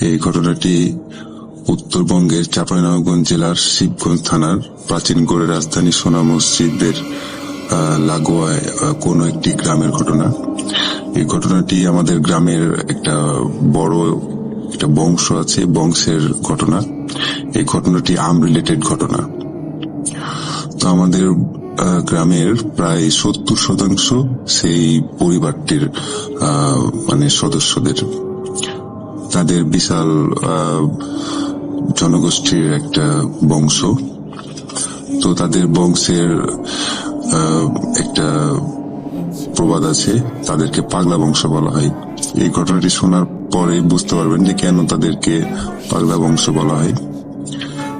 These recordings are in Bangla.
এই ঘটনাটি উত্তরবঙ্গের চাঁপাইনবাবগঞ্জ জেলার শিবগঞ্জ থানার প্রাচীন গড়ে রাজধানী সোনা মসজিদের লাগোয়ায় কোনো একটি গ্রামের ঘটনা। এই ঘটনাটি আমাদের গ্রামের একটা বড় একটা বংশ আছে, বংশের ঘটনা। এই ঘটনাটি আম রিলেটেড ঘটনা। তো আমাদের গ্রামের প্রায় সত্তর শতাংশ সেই পরিবারটির মানে সদস্যদের। তাদের বিশাল জনগোষ্ঠীর একটা বংশ। তো তাদের বংশের একটা প্রবাদ আছে, তাদেরকে পাগলা বংশ বলা হয়। এই ঘটনাটি শোনার পরে বুঝতে পারবেন যে কেন তাদেরকে পাগলা বংশ বলা হয়।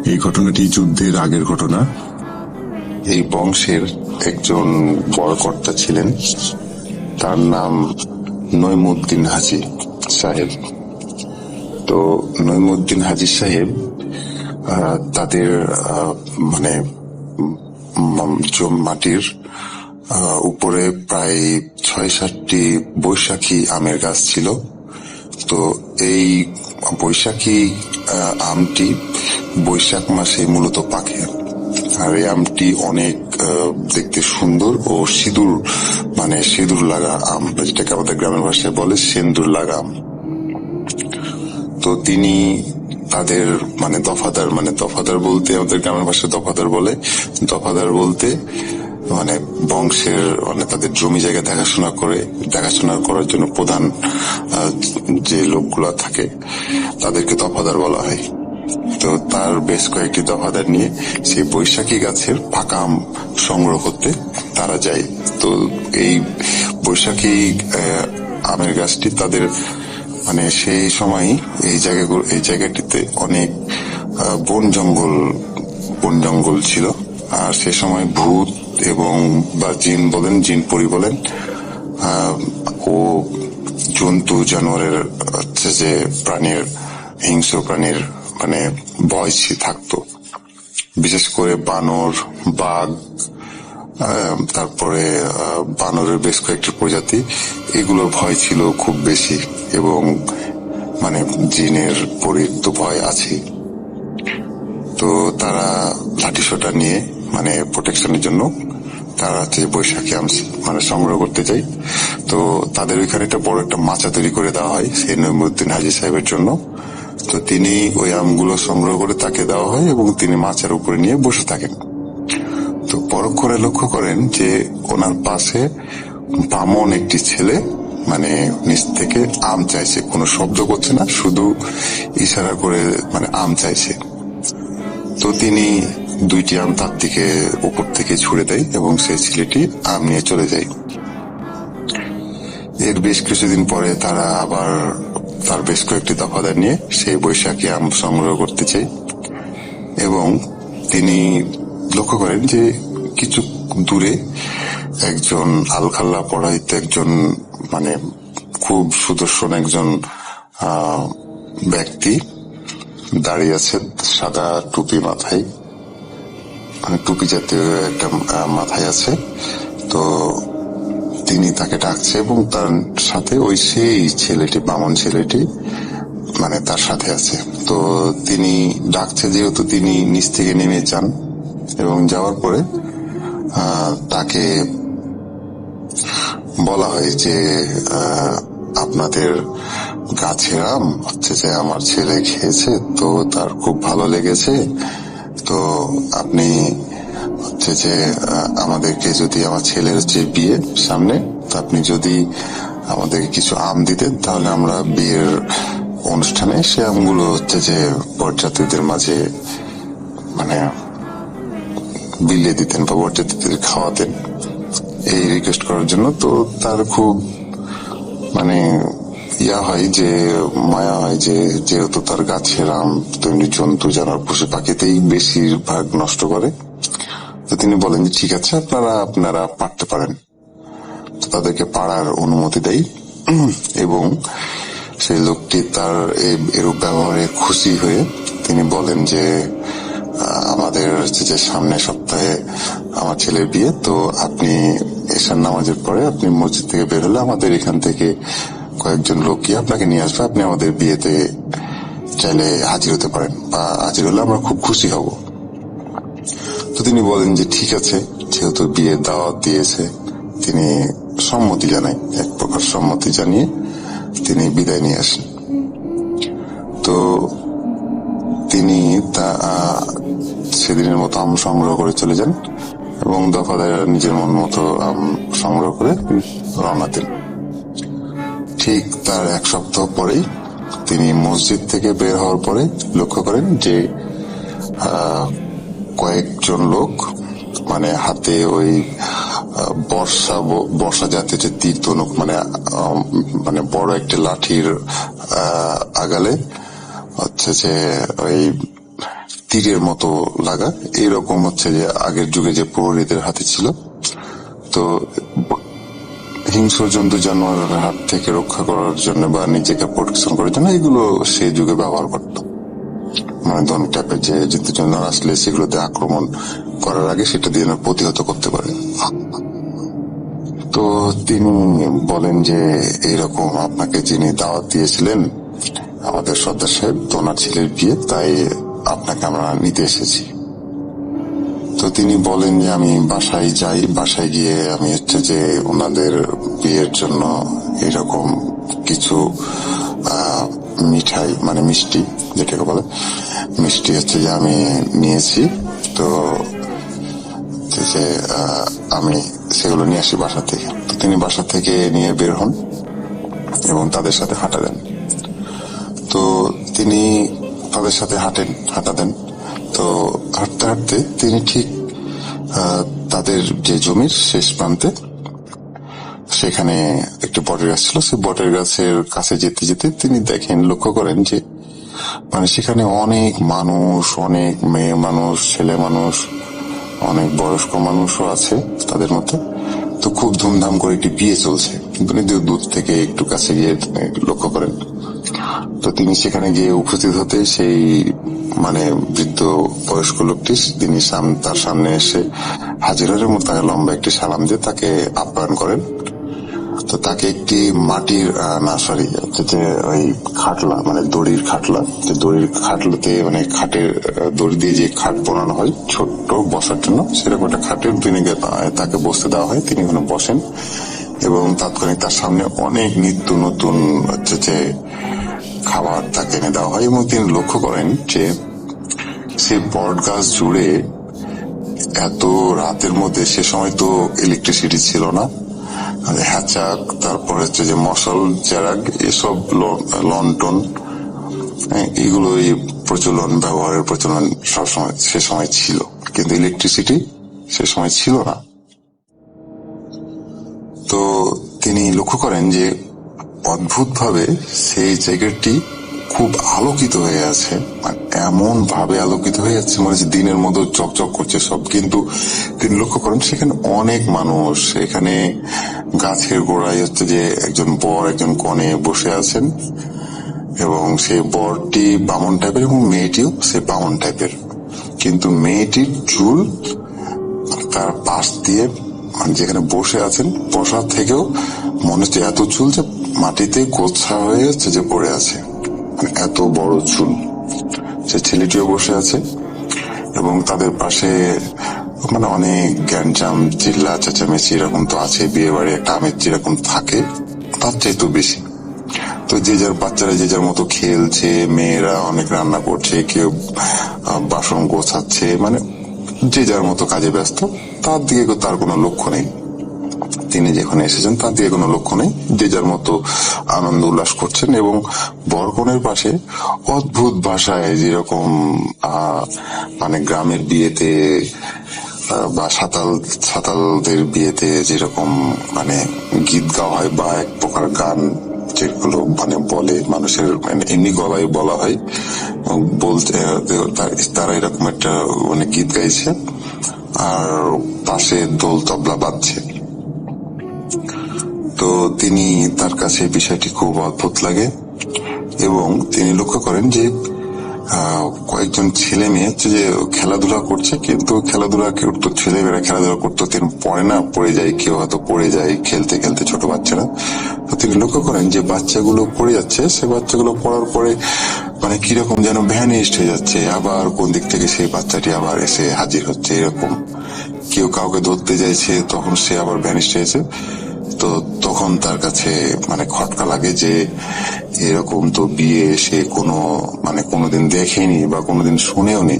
এই ঘটনাটি যুদ্ধের আগের ঘটনা। এই বংশের একজন বড় কর্তা ছিলেন। তার নাম নইমুদ্দিন হাজি সাহেব। তো নইমুদ্দিন হাজি সাহেব তাদের মানে মাটির উপরে প্রায় ছয় সাতটি বৈশাখী আমের গাছ ছিল। তো এই বৈশাখী আমটি বৈশাখ মাসে মূলত পাকে। আর এই আমটি অনেক দেখতে সুন্দর ও সিঁদুর মানে সিঁদুর লাগা আম, যেটাকে আমাদের গ্রামের ভাষায় বলে সেন্দুর লাগা আম। তো তিনি তাদের মানে দফাদার মানে দফাদার বলতে আমাদের গ্রামের ভাষায় দফাদার বলে। দফাদার বলতে মানে বংশের মানে তাদের জমি জায়গা দেখাশোনা করে, দেখাশোনা করার জন্য প্রধান যে লোকগুলা থাকে, তাদেরকে দফাদার বলা হয়। তো তার বেশ কয়েকটি দফাদার নিয়ে সেই বৈশাখী গাছের পাকা আম সংগ্রহ করতে তারা যায়। তো এই বৈশাখী আমের গাছটি তাদের মানে সেই সময় এই জায়গাগুলো, এই জায়গাটিতে অনেক বন জঙ্গল বন জঙ্গল ছিল। আর সে সময় ভূত এবং, বা জিন বলেন, জিন পরি বলেন ও জন্তু জানোয়ারের হচ্ছে যে প্রাণীর, হিংস্র প্রাণীর মানে ভয় থাকতো। বিশেষ করে বানর, বাঘ তারপরে বানরের বেশ কয়েকটি প্রজাতি। এগুলোর ভয় ছিল খুব বেশি এবং মানে জিনের পরীর তো ভয় আছে। তো তারা লাঠি লাঠিসোটা নিয়ে মানে প্রোটেকশনের জন্য তারা হচ্ছে বৈশাখী আম মানে সংগ্রহ করতে যায় তো তাদের ওইখানে একটা বড় একটা মাচা তৈরি করে দেওয়া হয়, সেই নইমুদ্দিন হাজি সাহেবের জন্য। তো তিনি ওই আমগুলো সংগ্রহ করে তাকে দেওয়া হয় এবং তিনি মাচার উপরে নিয়ে বসে থাকেন। তো পরক্ষণে লক্ষ্য করেন যে ওনার পাশে বামন একটি ছেলে মানে নিচ থেকে আম চাইছে। কোনো শব্দ করছে না, শুধু ইশারা করে মানে আম চাইছে। তো তিনি দুইটি আম তার থেকে উপর থেকে ছুড়ে দেয় এবং সেই ছেলেটি আম নিয়ে চলে যায়। এর বেশ কিছুদিন পরে তারা আবার তার বেশ কয়েকটি দফাদার নিয়ে সেই বৈশাখী আম সংগ্রহ করতে চায়। এবং তিনি লক্ষ্য করেন যে কিছু দূরে একজন আলখাল্লা পড়াইতে একজন মানে খুব সুদর্শন একজন ব্যক্তি দাঁড়িয়ে আছে সাদা টুপি মাথায়। মানে টুপি জাতীয় একটা মাথায় আছে। তো তিনি তাকে ডাকছে এবং তার সাথে ওই সেই ছেলেটি, বামন ছেলেটি মানে তার সাথে আছে। তো তিনি ডাকছে যেহেতু তিনি নিচ থেকে নেমে যান। এবং যাওয়ার পরে তাকে বলা হয় যে আপনাদের গাছের আম হচ্ছে যে আমার ছেলে খেয়েছে, তো তার খুব ভালো লেগেছে। তো আপনি হচ্ছে যে আমাদেরকে যদি আমার ছেলের যে বিয়ে সামনে আপনি যদি আমাদেরকে কিছু আম দিতেন, তাহলে আমরা বিয়ের অনুষ্ঠানে সে আমগুলো হচ্ছে যে, বরযাত্রীদের মাঝে মানে বিলিয়ে দিতেন বা বরযাত্রীদের খাওয়াতেন। এই রিকোয়েস্ট করার জন্য তো তার খুব মানে ইয়া হয় যে, মায়া হয় যে, যেহেতু তার গাছের আম, তেমনি জন্তু জানার পশু, পাখিতেই বেশিরভাগ নষ্ট করে। তো তিনি বলেন যে, ঠিক আছে, আপনারা আপনারা পারতে পারেন। তাদেরকে পাড়ার অনুমতি দেয় এবং সেই লোকটি তার এরূপ ব্যবহারে খুশি হয়ে তিনি বলেন যে আমাদের হচ্ছে যে সামনে সপ্তাহে আমার ছেলের বিয়ে, তো আপনি এশার নামাজের পরে আপনি মসজিদ থেকে বের হলে আমাদের এখান থেকে কয়েকজন লোক গিয়ে আপনাকে নিয়ে আসবে। আপনি আমাদের বিয়েতে চাইলে হাজির হতে পারেন বা হাজির হলে আমরা খুব খুশি হব। তো তিনি বলেন যে ঠিক আছে, যেহেতু বিয়ের দাওয়াত দিয়েছে, তিনি সম্মতি জানাই এক প্রকার সম্মতি জানিয়ে তিনি বিদায় নিয়ে আসেন। তো তিনি তা সেদিনের মতো আম সংগ্রহ করে চলে যান এবং দফাদার নিজের মন মতো আম সংগ্রহ করে রওনা দেন। ঠিক তার এক সপ্তাহ পরেই তিনি মসজিদ থেকে বের হওয়ার পরে লক্ষ্য করেন যে কয়েকজন লোক মানে হাতে ওই বর্ষা বর্ষা জাতীয় যে তীর ধনুক মানে মানে বড় একটা লাঠির আগালে, হচ্ছে যে ওই তীরের মতো লাগা। এরকম হচ্ছে যে আগের যুগে যে প্রহরীদের হাতে ছিল। তো হিংস্র জন্তু জানোয়ারের হাত থেকে রক্ষা করার জন্য বা নিজেকে প্রোটেকশন করার জন্য এগুলো সেই যুগে ব্যবহার করত। মানে ধনুক টাইপের যে জন্তু জানোয়ার আসলে সেগুলোতে আক্রমণ করার আগে সেটা দিয়ে প্রতিহত করতে পারে। তো তিনি বলেন যে এইরকম আপনাকে যিনি দাওয়াত দিয়েছিলেন, আমাদের সর্দার সাহেব, তো ওনার ছেলের বিয়ে, তাই আপনাকে আমরা নিতে এসেছি। তো তিনি বলেন যে আমি বাসায় যাই, বাসায় গিয়ে আমি হচ্ছে যে ওনাদের বিয়ের জন্য এরকম কিছু মিঠাই মানে মিষ্টি, যেটাকে বলে, মিষ্টি হচ্ছে যে আমি নিয়েছি। তো আমি সেগুলো নিয়ে আসি বাসা থেকে। তো তিনি বাসা থেকে নিয়ে বের হন এবং তাদের সাথে হাঁটা দেন। তো তিনি তাদের সাথে হাঁটেন হাঁটা দেন তো হাঁটতে হাঁটতে তিনি ঠিক তাদের যে জমির শেষ প্রান্তে, সেখানে একটি বটের গাছ ছিল। সেই বটের গাছের কাছে যেতে যেতে তিনি দেখেন, লক্ষ্য করেন যে মানে সেখানে অনেক মানুষ, অনেক মেয়ে মানুষ, ছেলে মানুষ, অনেক বয়স্ক মানুষও আছে তাদের মধ্যে। তো খুব ধুমধাম করে একটি বিয়ে চলছে। দূর দূর থেকে একটু কাছে গিয়ে লক্ষ্য করেন। তো তিনি সেখানে গিয়ে উপস্থিত হতে সেই মানে বৃদ্ধ বয়স্ক লোকটি, তিনি তার সামনে এসে হাজির হয়ে এবং তাকে লম্বা একটি সালাম দিয়ে তাকে আপ্যায়ন করেন। তো তাকে একটি মাটির না সরি যে ওই খাটলা মানে দড়ির খাটলা, যে দড়ির খাটলাতে মানে খাটের দড়ি দিয়ে যে খাট বানানো হয়, ছোট্ট বসার জন্য, সেরকম একটা খাটের তিনি তাকে বসতে দেওয়া হয়। তিনি ওখানে বসেন এবং তাৎক্ষণিক তার সামনে অনেক নিত্য নতুন, হচ্ছে যে খাবার তাকে এনে দেওয়া হয় এবং তিনি লক্ষ্য করেন যে সেই বট গাছ জুড়ে এত রাতের মধ্যে সে সময় তো ইলেকট্রিসিটি ছিল না। হ্যাচাক তারপর হচ্ছে যে মশাল চেরাগ এসব ল- লন্ঠন হ্যাঁ, এগুলোই প্রচলন ব্যবহারের প্রচলন সবসময় সে সময় ছিল। কিন্তু ইলেকট্রিসিটি সে সময় ছিল না। তো তিনি লক্ষ্য করেন যে অদ্ভুতভাবে সেই জায়গাটি খুব আলোকিত হয়ে আছে মানে এমন ভাবে আলোকিত হয়ে যাচ্ছে মনে হচ্ছে দিনের মতো চকচক করছে সব। কিন্তু তিনি লক্ষ্য করেন সেখানে অনেক মানুষ। এখানে গাছের গোড়ায় হচ্ছে যে একজন বর একজন কনে বসে আছেন, এবং সেই বরটি বামন টাইপের এবং মেয়েটিও সে বামন টাইপের। কিন্তু মেয়েটির চুল তার পাশ দিয়ে মানে যেখানে বসে আছেন, বসার থেকেও মনে হচ্ছে এত চুল যে মাটিতে গোছা হয়ে যে পড়ে আছে। মানে এত বড় চুল। সে ছেলেটিও বসে আছে এবং তাদের পাশে মানে অনেক গ্যাঞ্জাম, চিল্লা, চেঁচামেচি এরকম তো আছে বিয়ে বাড়ি একটা আমেজ যেরকম থাকে, তার চাইতে বেশি। তো যে যার বাচ্চারা যে যার মতো খেলছে, মেয়েরা অনেক রান্না করছে, কেউ বাসন গোছাচ্ছে মানে যে যার মতো কাজে ব্যস্ত, তার দিকে তার কোনো লক্ষ্য নেই। তিনি যেখানে এসেছেন, তার দিয়ে কোনো লক্ষ্য নেই। যে যার মতো আনন্দ উল্লাস করছেন এবং বরকনের পাশে অদ্ভুত ভাষায় যেরকম মানে গ্রামের বিয়েতে বা সাঁতাল, সাঁতালদের বিয়েতে যেরকম মানে গীত গাওয়া হয় বা এক প্রকার গান যেগুলো মানে বলে, মানুষের মানে এমনি গলায় বলা হয়, বলতে তার- এরকম একটা মানে গীত গাইছে, আর পাশে দোল তবলা বাজছে। তো তিনি তার কাছে বিষয়টি খুব অদ্ভুত লাগে এবং তিনি লক্ষ্য করেন যে কয়েকজন ছেলে মেয়ে হচ্ছে যে খেলাধুলা করছে, কিন্তু খেলাধুলা কেউ তো ছেলেমেয়েরা খেলাধুলা করতো, তিনি পড়ে না, পড়ে যায়, কেউ হয়তো পড়ে যায় খেলতে খেলতে ছোট বাচ্চারা। তো তিনি লক্ষ্য করেন যে বাচ্চাগুলো পড়ে যাচ্ছে, সে বাচ্চাগুলো পড়ার পরে মানে কীরকম যেন ভ্যানিস্ট হয়ে যাচ্ছে, আবার কোন দিক থেকে সেই বাচ্চাটি আবার এসে হাজির হচ্ছে, এরকম। কেউ কাউকে ধরতে চাইছে, তখন সে আবার ভ্যানিস্ট হয়েছে। তো তখন তার কাছে মানে খটকা লাগে যে, এরকম তো বিয়ে সে কোনো মানে কোনোদিন দেখেনি বা কোনোদিন শুনেও নি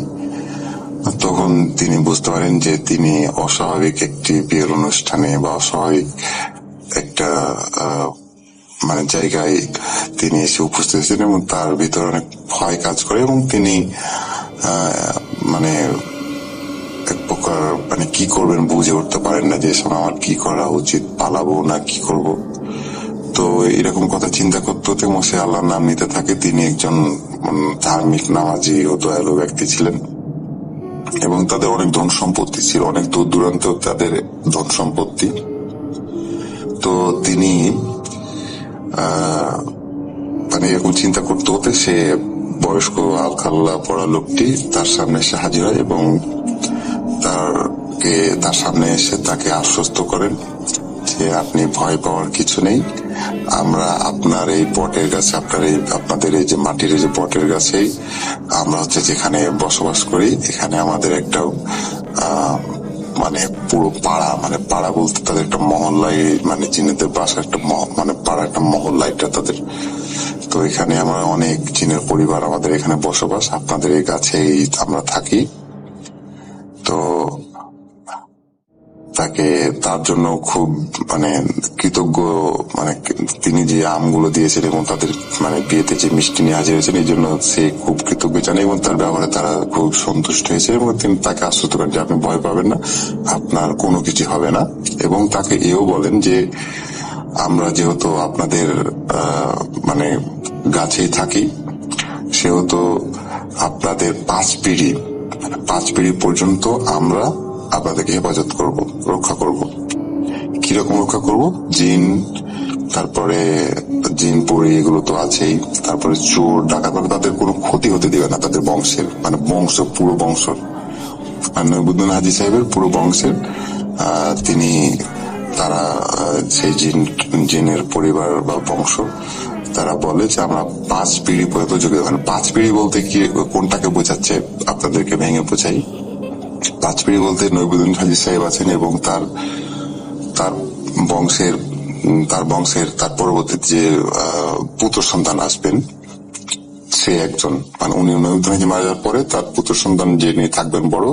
তখন তিনি বুঝতে পারেন যে তিনি অস্বাভাবিক একটি বিয়ের অনুষ্ঠানে বা অস্বাভাবিক একটা মানে জায়গায় তিনি এসে উপস্থিত ছিলেন এবং তার ভিতরে অনেক ভয় কাজ করে এবং তিনি মানে এক প্রকার মানে কি করবেন বুঝে উঠতে পারেন না যে সময় আমার কি করা উচিত? পালাবো না, কি করব? তো এরকম কথা চিন্তা করতে হতে মোসে আল্লাহর নাম নিতে থাকে। তিনি একজন ধার্মিক, নামাজি ও দয়ালু ব্যক্তি ছিলেন। এবং তাদের অনেক ধন সম্পত্তি ছিল, অনেক দূর দূরান্ত তাদের ধন সম্পত্তি। তো তিনি মানে এরকম চিন্তা করতে হতে সে বয়স্ক আলখাল্লা পড়া লোকটি তার সামনে এসে হাজির হয় এবং তারকে তার সামনে এসে তাকে আশ্বস্ত করেন যে আপনি ভয় পাওয়ার কিছু নেই। আমরা আপনার এই বটের গাছে আপনার এই, আপনাদের এই যে মাটির এই যে বটের গাছেই আমরা হচ্ছে যেখানে বসবাস করি, এখানে আমাদের একটা মানে পুরো পাড়া মানে পাড়া বলতে তাদের একটা মহল্লায় মানে জিনেদের বাসা একটা মানে পাড়া একটা মহল্লা এটা তাদের। তো এখানে আমরা অনেক চীনের পরিবার আমাদের এখানে বসবাস। আপনাদের এই গাছেই আমরা থাকি। তাকে তার জন্য খুব মানে কৃতজ্ঞ মানে তিনি যে আমগুলো দিয়েছেন এবং তাদের মানে বিয়েতে যে মিষ্টি নিয়ে হাজির হয়েছেন এই জন্য সে খুব কৃতজ্ঞ জানে এবং তার ব্যবহারে তারা খুব সন্তুষ্ট হয়েছে এবং তিনি তাকে আশ্বস্ত করেন যে আপনি ভয় পাবেন না, আপনার কোনো কিছু হবে না। এবং তাকে এও বলেন যে, আমরা যেহেতু আপনাদের মানে গাছেই থাকি, সেহেতু আপনাদের পাঁচ পিড়ি পাঁচ পিড়ি পর্যন্ত আমরা আপনাদেরকে হেফাজত করব, রক্ষা করব। কীরকম রক্ষা করব? জিন, তারপরে জিন পরি এগুলো তো আছেই। তারপরে চোর, ডাকাত মানে তাদের কোনো ক্ষতি হতে দিবে না, তাদের বংশের মানে বংশ, পুরো বংশ। আর নবুদ্দিন হাজি সাহেবের পুরো বংশের তিনি, তারা সেই জিন, জিনের পরিবার বা বংশ, তারা বলে যে আমরা পাঁচ পিড়ি পর্যন্ত যোগ্য মানে পাঁচ পিড়ি বলতে কি, কোনটাকে বোঝাচ্ছে? আপনাদেরকে ভেঙে বোঝাই। পিড়ি বলতে নবুদ্দিন হাজি সাহেব আছেন এবং তার তার বংশের তার বংশের, তার পরবর্তীতে যে পুত্র সন্তান আসবেন, সে একজন মানে উনি নবীন হাজি মারা যাওয়ার পরে তার পুত্র সন্তান যিনি থাকবেন বড়,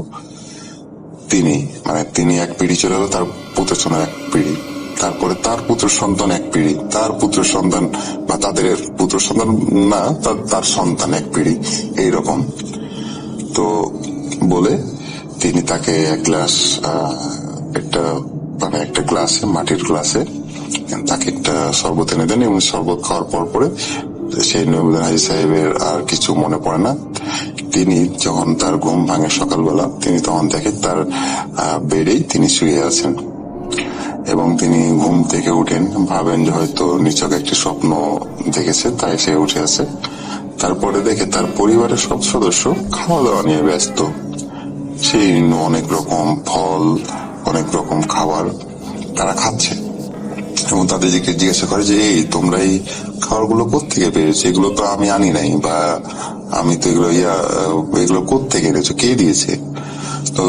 তিনি মানে তিনি এক পিড়ি চলে গেল, তার পুত্র সন্তান এক পিড়ি। তারপরে তার পুত্র সন্তান এক পিড়ি, তার পুত্র সন্তান বা তাদের পুত্র সন্তান না তার সন্তান এক পিড়ি, এইরকম। তো বলে তিনি তাকে এক গ্লাস একটা মানে একটা গ্লাসে মাটির গ্লাসে তাকে একটা শরবত এনে দেন এবং শরবত খাওয়ার পর পরে সেই নবীন হাজি সাহেবের আর কিছু মনে পড়ে না। তিনি যখন তার ঘুম ভাঙে সকালবেলা, তিনি তখন দেখে তার বেডেই তিনি শুয়ে আছেন। এবং তিনি ঘুম থেকে উঠেন। ভাবেন যে হয়তো নিচক একটি স্বপ্ন দেখেছে, তাই সে উঠে আছে। তারপরে দেখে তার পরিবারের সব সদস্য খাওয়া দাওয়া নিয়ে ব্যস্ত। সেই অনেক রকম ফল, অনেক রকম খাবার তারা খাচ্ছে। এবং তাদেরকে জিজ্ঞাসা করে যে, এই তোমরা এই খাবারগুলো কোথেকে পেয়েছ? এগুলো তো আমি আনি নাই বা আমি তো এগুলো ইয়া, এগুলো কোথেকে এনেছো? কে দিয়েছে? তো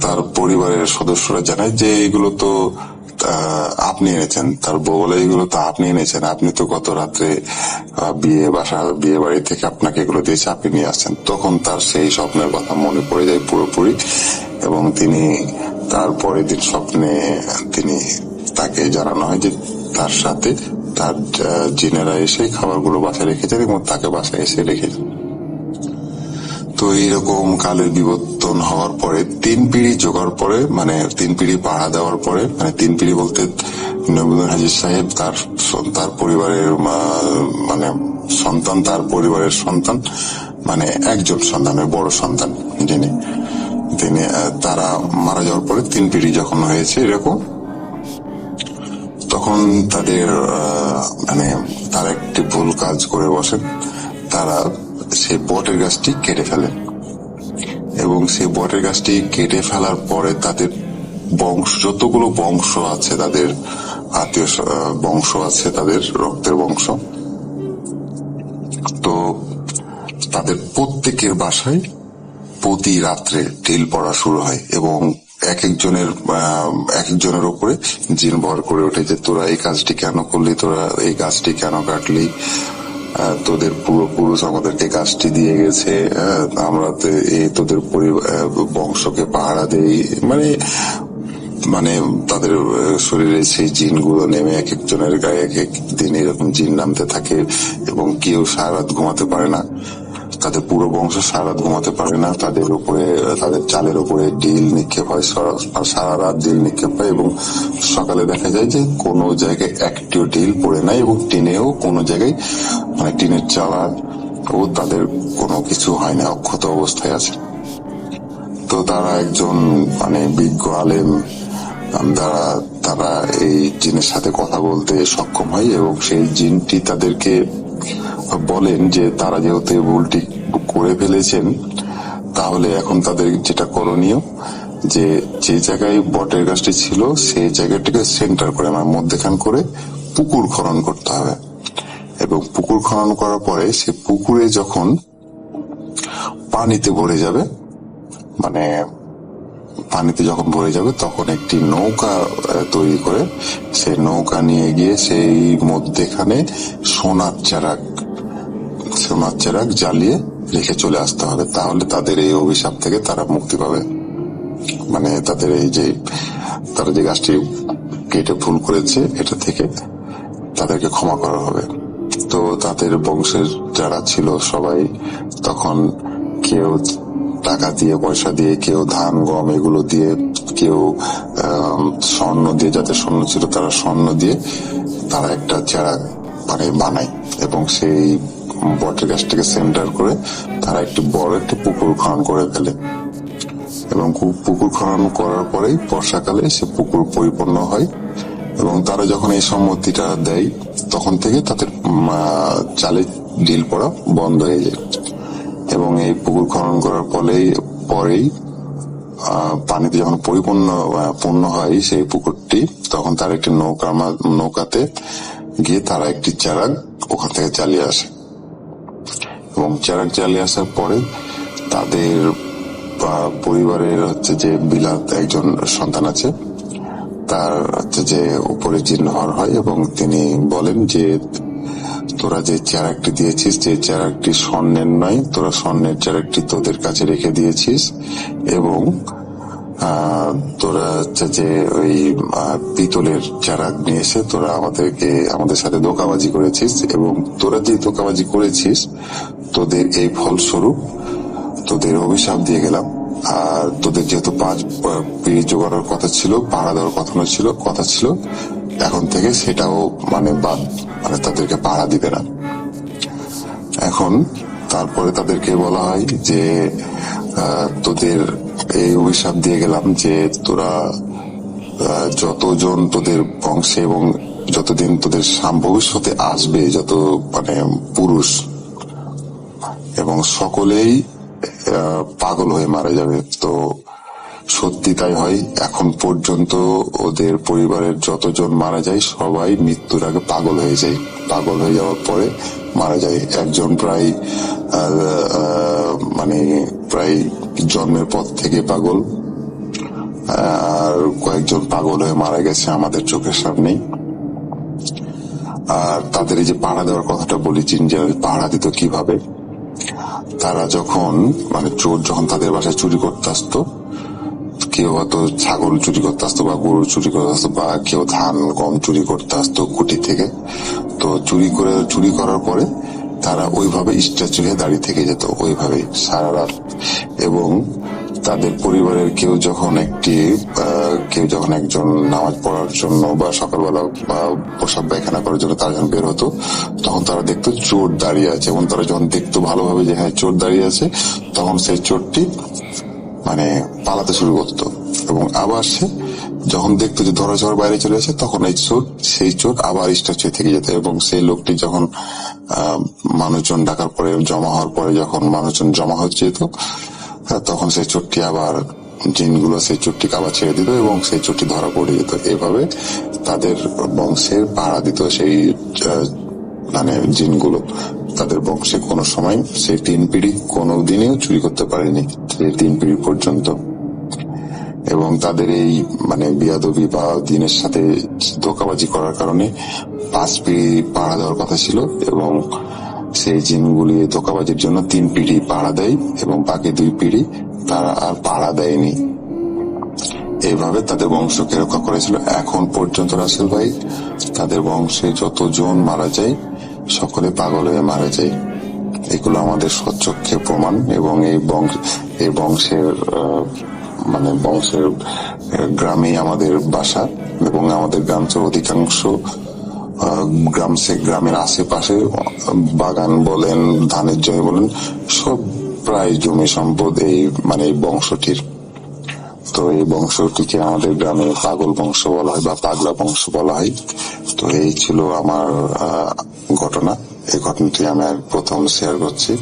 তার পরিবারের সদস্যরা জানায় যে, এগুলো তো আপনি এনেছেন। তার বউ বলে এগুলো তো আপনি এনেছেন। আপনি তো গত রাত্রে বিয়ে বাসা, বিয়ে বাড়ি থেকে আপনাকে এগুলো দিয়েছে, আপনি নিয়ে আসছেন। তখন তার সেই স্বপ্নের কথা মনে পড়ে যায় পুরোপুরি এবং তিনি তার পরের দিন স্বপ্নে তিনি তাকে জানানো হয় যে তার সাথে তার জিনেরা এসে খাবারগুলো বাসায় রেখেছেন এবং তাকে বাসায় এসে রেখেছেন। তো এইরকম কালের বিবর্তন হওয়ার পরে, তিন পিড়ি জোগাড় পরে মানে তিন পিড়ি পাড়া দেওয়ার পরে মানে তিন পিড়ি বলতে নবীন হাজির সাহেব, তার তার পরিবারের মানে সন্তান, তার পরিবারের সন্তান মানে একজন সন্তানের বড় সন্তান, যিনি, তিনি তারা মারা যাওয়ার পরে তিন পিড়ি যখন হয়েছে এরকম, তখন তাদের মানে তারা একটি ভুল কাজ করে বসেন, তারা সেই বটের গাছটি কেটে ফেলে। এবং সেই বটের গাছটি কেটে ফেলার পরে তাদের বংশ, যতগুলো বংশ আছে তাদের আত্মীয় বংশ আছে, তাদের রক্তের বংশ। তো তাদের প্রত্যেকের বাসায় প্রতি রাত্রে ঢিল পড়া শুরু হয় এবং এক একজনের এক একজনের উপরে জিন ভর করে ওঠে যে, তোরা এই কাজটি কেন করলি? তোরা এই গাছটি কেন কাটলি? তোদের পূর্বপুরুষ আমাদেরকে কাজটি দিয়ে গেছে আমরা তো এই তোদের বংশকে পাহারা দেই। মানে মানে তাদের শরীরে সেই জিনগুলো নেমে এক একজনের গায়ে এক এক দিন এরকম জিন নামতে থাকে এবং কেউ সারা রাত ঘুমাতে পারে না। তাদের পুরো বংশ সারা রাত ঘুমাতে পারে না, তাদের উপরে, তাদের চালের উপরে ডিল নিক্ষেপ হয়, সারা- রাত ডিল নিক্ষেপ হয় এবং সকালে দেখা যায় যে কোনো জায়গায় একটিও ডিল পড়ে নাই এবং টিনেও কোনো জায়গায় মানে টিনের চালার ও তাদের কোনো কিছু হয় না, অক্ষত অবস্থায় আছে। তো তারা একজন মানে বিজ্ঞ আলেম দ্বারা তারা এই জিনের সাথে কথা বলতে সক্ষম হয় এবং সেই জিনটি তাদেরকে বলেন যে তারা যেহেতু ভুলটি করে ফেলেছেন, তাহলে এখন তাদের যেটা করণীয়, যে যে জায়গায় বটের গাছটি ছিল, সেই জায়গাটিকে সেন্টার করে মানে মধ্যেখান করে পুকুর খনন করতে হবে। এবং পুকুর খনন করার পরে সে পুকুরে যখন পানিতে ভরে যাবে মানে পানিতে যখন ভরে যাবে, তখন একটি নৌকা তৈরি করে সেই নৌকা নিয়ে গিয়ে সেই মধ্যেখানে সোনার চারাক সোনার চারাক জ্বালিয়ে রেখে চলে আসতে হবে, তাহলে তাদের এই অভিশাপ থেকে তারা মুক্তি পাবে। মানে তাদের এই যে, তারা যে গাছটি কেটে ভুল করেছে, এটা থেকে তাদেরকে ক্ষমা করা হবে। তো তাদের বংশের যারা ছিল সবাই তখন কেউ টাকা দিয়ে, পয়সা দিয়ে, কেউ ধান, গম এগুলো দিয়ে, কেউ স্বর্ণ দিয়ে, যাদের স্বর্ণ ছিল তারা স্বর্ণ দিয়ে তারা একটা চারা মানে বানায়। এবং সেই বটের গাছটাকে সেন্টার করে তারা একটি বড় একটি পুকুর খনন করে ফেলে। এবং পুকুর খনন করার পরেই বর্ষাকালে সে পুকুর পরিপূর্ণ হয় এবং তারা যখন এই সম্মতিটা দেয়, তখন থেকে তাদের চালে ডিল পড়া বন্ধ হয়ে যায়। এবং এই পুকুর খনন করার ফলেই পরেই পানিতে যখন পরিপূর্ণ পূর্ণ হয় সেই পুকুরটি, তখন তার একটি নৌকা নৌকাতে গিয়ে তারা একটি চারাক ওখান থেকে চালিয়ে আসে। এবং চারাক চালিয়ে আসার পরে তাদের পরিবারের হচ্ছে যে বিলাত একজন সন্তান আছে, তার হচ্ছে যে উপরে জিন্নহর হয় এবং তিনি বলেন যে তোরা যে চারাকটি দিয়েছিস, যে চারাকটি স্বর্ণের নয়, তোরা স্বর্ণের চারাকটি তোদের কাছে রেখে দিয়েছিস এবং তোরা হচ্ছে যে ওই পিতলের চারাক নিয়ে এসে তোরা আমাদেরকে, আমাদের সাথে ধোকাবাজি করেছিস এবং তোরা যে ধোকাবাজি করেছিস, তোদের এই ফলস্বরূপ তোদের অভিশাপ দিয়ে গেলাম। আর তোদের যেহেতু পাঁচ পিড়ি জোগাড়ার কথা ছিল, পাহারা দেওয়ার কথা ছিল কথা ছিল, এখন থেকে সেটাও মানে বাদ মানে তাদেরকে পাহারা দিবে না। এখন তারপরে তাদেরকে বলা হয় যে তোদের এই অভিশাপ দিয়ে গেলাম যে তোরা যতজন তোদের বংশে এবং যতদিন তোদের ভবিষ্যতে আসবে, যত মানে পুরুষ এবং সকলেই পাগল হয়ে মারা যাবে। তো সত্যি তাই হয়, এখন পর্যন্ত ওদের পরিবারের যতজন মারা যায়, সবাই মৃত্যুর আগে পাগল হয়ে যায়। পাগল হয়ে যাওয়ার পরে মারা যায়। একজন প্রায় মানে প্রায় জন্মের পর থেকে পাগল। আর কয়েকজন পাগল হয়ে মারা গেছে আমাদের চোখের সামনেই আর তাদের এই যে পাহারা দেওয়ার কথাটা বলি যে পাহারা দিত কীভাবে? তারা যখন মানে চোর যখন তাদের বাসায় চুরি করতে আসতো, কেউ হয়তো ছাগল চুরি করতে আসতো বা গরু চুরি করতে আসতো বা কেউ ধান, গম চুরি করতে আসতো কুটি থেকে। তো চুরি করে, চুরি করার পরে তারা ওইভাবে স্ট্যাচু হয়ে দাঁড়িয়ে থেকে যেত, ওইভাবে সারা রাত। এবং তাদের পরিবারের কেউ যখন একটি কেউ যখন একজন নামাজ পড়ার জন্য বা সকালবেলা বা পোশাক পায়খানা করার জন্য তারা যখন বের হতো, তখন তারা দেখতো চোর দাঁড়িয়ে আছে। এবং তারা যখন দেখতো ভালোভাবে যে হ্যাঁ চোর দাঁড়িয়ে আছে, তখন সেই চোরটি মানে পালাতে শুরু করতো। এবং আবার সে যখন দেখতো যে ধরা বাইরে চলে আসে, তখন এই চোর, সেই চোর আবার স্ট্যাচু থেকে যেত। এবং সেই লোকটি যখন মানুষজন ডাকার পরে, জমা হওয়ার পরে যখন মানুষজন জমা হচ্ছে যেত তখন সেই চোরটি আবার জিনগুলো সেই চোরটিকে আবার ছেড়ে দিত এবং সেই চোরটি ধরা পড়ে যেত। এভাবে তাদের বংশের পাহারা দিত সেই মানে জিনগুলো। তাদের বংশে কোনো সময় সেই তিন পিড়ি কোনো দিনেও চুরি করতে পারেনি সেই তিন পিড়ি পর্যন্ত। এবং তাদের এই মানে বিয়াদবি বা দিনের সাথে ধোকাবাজি করার কারণে পাঁচ পিড়ি পাহারা দেওয়ার কথা ছিল এবং সেই জিনগুলি ধোকাবাজির জন্য তিন পিড়ি পাহারা দেয় এবং বাকি দুই পিড়ি তারা আর পাহারা দেয়নি। এইভাবে তাদের বংশকে রক্ষা করেছিল। এখন পর্যন্ত রাসেল ভাই, তাদের বংশে যতজন মারা যায়, সকলে পাগল হয়ে মারা যায়। এগুলো আমাদের সচক্ষে প্রমাণ এবং এই বংশ, এই বংশের মানে বংশের গ্রামেই আমাদের বাসা এবং আমাদের গ্রামের অধিকাংশ গ্রাম সে গ্রামের আশেপাশে, বাগান বলেন, ধানের জমি বলেন, সব প্রায় জমি সম্পদ এই মানে এই বংশটির। তো এই বংশটিকে আমাদের গ্রামে পাগল বংশ বলা হয় বা পাগলা বংশ বলা হয়। তো এই ছিল আমার ঘটনা। এই ঘটনাটি আমি প্রথম শেয়ার করছি।